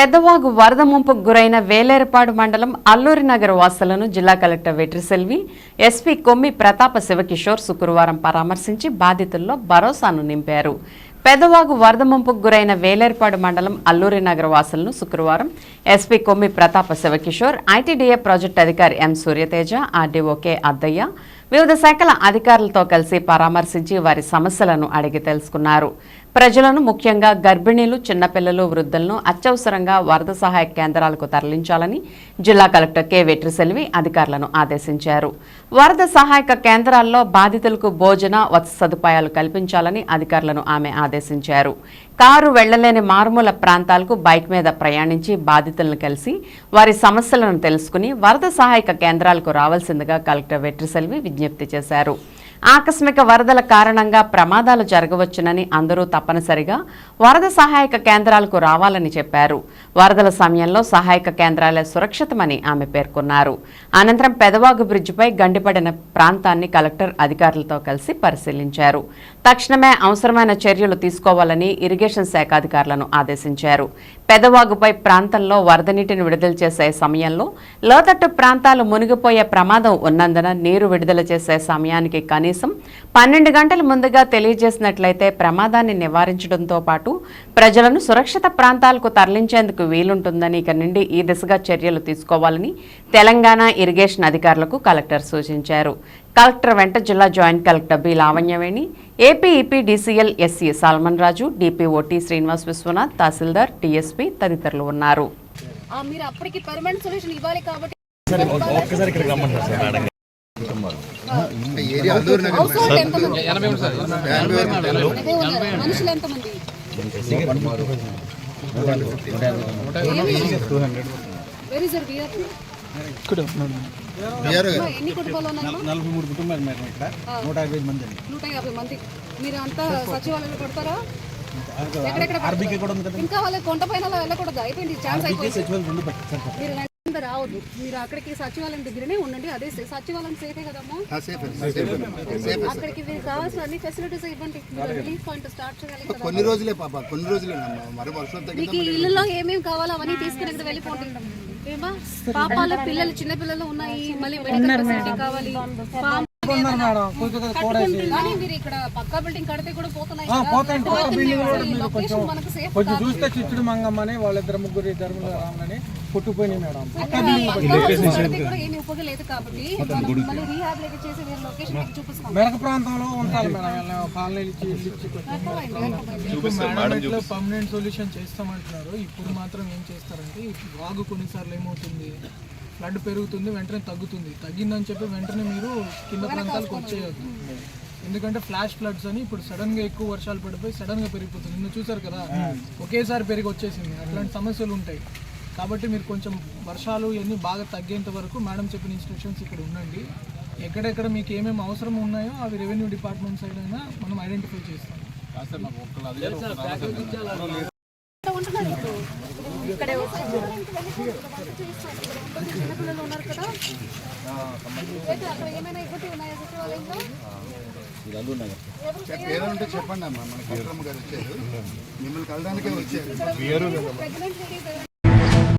పెద్దవాగు వరద ముంపుకు గురైన వేలేరపాడు మండలం అల్లూరి నగర్ వాసులను జిల్లా కలెక్టర్ వెట్రిసెల్వి ఎస్పీ కొమ్మి ప్రతాప శివకిషోర్ శుక్రవారం పరామర్శించి బాధితుల్లో భరోసాను నింపారు. పెదవాగు వరద ముంపుకు గురైన వేలేరుపాడు మండలం అల్లూరి నగర వాసులను శుక్రవారం ఎస్పీ కొమ్మి ప్రతాప శివకిషోర్ ఐటీడీఏ ప్రాజెక్టు అధికారి ఎం సూర్యతేజ ఆర్డీఓకే అద్దయ్య వివిధ శాఖల అధికారులతో కలిసి పరామర్శించి వారి సమస్యలను అడిగి తెలుసుకున్నారు. ప్రజలను ముఖ్యంగా గర్భిణీలు చిన్నపిల్లలు వృద్ధులను అత్యవసరంగా వరద సహాయ కేంద్రాలకు తరలించాలని జిల్లా కలెక్టర్ కె. వెట్రిసెల్వి అధికారులను ఆదేశించారు. వరద సహాయక కేంద్రాల్లో బాధితులకు భోజన వసతి సదుపాయాలు కల్పించాలని అధికారులను ఆమె ఆదేశించారు. కారు వెళ్ళలేని మారుమూల ప్రాంతాలకు బైక్ మీద ప్రయాణించి బాధితులను కలిసి వారి సమస్యలను తెలుసుకుని వరద సహాయక కేంద్రాలకు రావాల్సిందిగా కలెక్టర్ వెట్రిసెల్వి విజ్ఞప్తి చేశారు. ఆకస్మిక వరదల కారణంగా ప్రమాదాలు జరగవచ్చునని అందరూ తప్పనిసరిగా వరద సహాయక కేంద్రాలకు రావాలని చెప్పారు. వరదల సమయంలో సహాయక కేంద్రాలే సురక్షితమని ఆమె పేర్కొన్నారు. అనంతరం పెదవాగు బ్రిడ్జిపై గండిపడిన ప్రాంతాన్ని కలెక్టర్ అధికారులతో కలిసి పరిశీలించారు. తక్షణమే అవసరమైన చర్యలు తీసుకోవాలని ఇరిగేషన్ శాఖ అధికారులను ఆదేశించారు. పెదవాగుపై ప్రాంతంలో వరద నీటిని విడుదల చేసే సమయంలో లోతట్టు ప్రాంతాలు మునిగిపోయే ప్రమాదం ఉన్నందున నీరు విడుదల చేసే సమయానికి కనీసం పన్నెండు గంటల ముందుగా తెలియజేసినట్లయితే ప్రమాదాన్ని నివారించడంతో పాటు ప్రజలను సురక్షిత ప్రాంతాలకు తరలించేందుకు వీలుంటుందని ఇక నుండి ఈ దిశగా చర్యలు తీసుకోవాలని తెలంగాణ ఇరిగేషన్ అధికారులకు కలెక్టర్ సూచించారు. కలెక్టర్ వెంట జిల్లా joint collector B Lavanyaveni AP EP DCL SC Salman Raju DPOT Srinivas Viswanath తహసీల్దార్ టీఎస్పీ తదితరులు ఉన్నారు. మీరు అప్పటికి పర్మనెంట్ సొల్యూషన్ ఇవ్వాలి కాబట్టి మనుషులు ఎంతమంది వెరీ సార్ ఉన్నాయి నలభై మూడు కుటుంబాలు మేడం ఇక్కడ. నూట యాభై మంది అండి. నూట యాభై మంది. మీరు అంతా సచివాలయంలో కొడతారా? ఇంకా వాళ్ళ కొండ పైన అలా వెళ్ళకూడదు? అయిపోయింది ఛాన్స్ అయిపోయింది. రావద్దు. మీరు అక్కడికి సచివాలయం దగ్గరనే ఉండండి. అదే సచివాలయం సేఫే కదమ్మా? అక్కడికి మీరు కావాల్సిన అన్ని ఫెసిలిటీస్ ఇవ్వండి. మీరు రిలీఫ్ పాయింట్ స్టార్ట్ చేయాలి కదా. కొన్ని రోజులే పాప కొన్ని రోజులేనమ్మా మరి వర్షం తగ్గితే మీకు ఇల్లులో ఏమేమి కావాలో అవన్నీ తీసుకుని ఇక్కడ వెళ్ళిపోండి. పాపాలు పిల్లలు చిన్న పిల్లలు ఉన్నాయి. మళ్ళీ మెడికల్ ఫెసిలిటీ కావాలి. కానీ మీరు ఇక్కడ పక్కా బిల్డింగ్ కడితే కూడా పోతున్నాయి మనకు సేఫ్ కొంచెం చూస్తే చిచ్చుడు మంగమ్మని వాళ్ళిద్దరు ముగ్గురు ఇద్దరు రామని మేడం. మెరక ప్రాంతంలో ఉండాలి మేడం. కాలనీలు ఇచ్చి పర్మనెంట్ సొల్యూషన్ చేస్తామంటున్నారు. ఇప్పుడు మాత్రం ఏం చేస్తారంటే వాగు కొన్నిసార్లు ఏమవుతుంది? ఫ్లడ్ పెరుగుతుంది వెంటనే తగ్గుతుంది. తగ్గిందని చెప్పి వెంటనే మీరు కింద ప్రాంతాలకు వచ్చేయద్దు. ఎందుకంటే ఫ్లాష్ ఫ్లడ్స్ అని ఇప్పుడు సడన్గా ఎక్కువ వర్షాలు పడిపోయి సడన్గా పెరిగిపోతుంది. నిన్న చూసారు కదా? ఒకేసారి పెరిగి వచ్చేసింది. అట్లాంటి సమస్యలు ఉంటాయి. కాబట్టి మీరు కొంచెం వర్షాలు ఇవన్నీ బాగా తగ్గేంత వరకు మేడం చెప్పిన ఇన్స్ట్రక్షన్స్ ఇక్కడ ఉండండి. ఎక్కడెక్కడ మీకు ఏమేమి అవసరం ఉన్నాయో అవి రెవెన్యూ డిపార్ట్మెంట్ సైడ్ అయినా మనం ఐడెంటిఫై చేస్తాం. ఉంటున్నారు ఇప్పుడు. ఇక్కడే వచ్చి చిన్నపిల్లలు ఉన్నారు కదా అయితే అక్కడ ఏమైనా ఇబ్బంది ఉన్నాయా సచివాలయంలో ఏదైనా ఉంటే చెప్పండి అమ్మా మన కలెక్టర్ గారు వచ్చారు. మిమ్మల్ని కలడానికే వచ్చారు.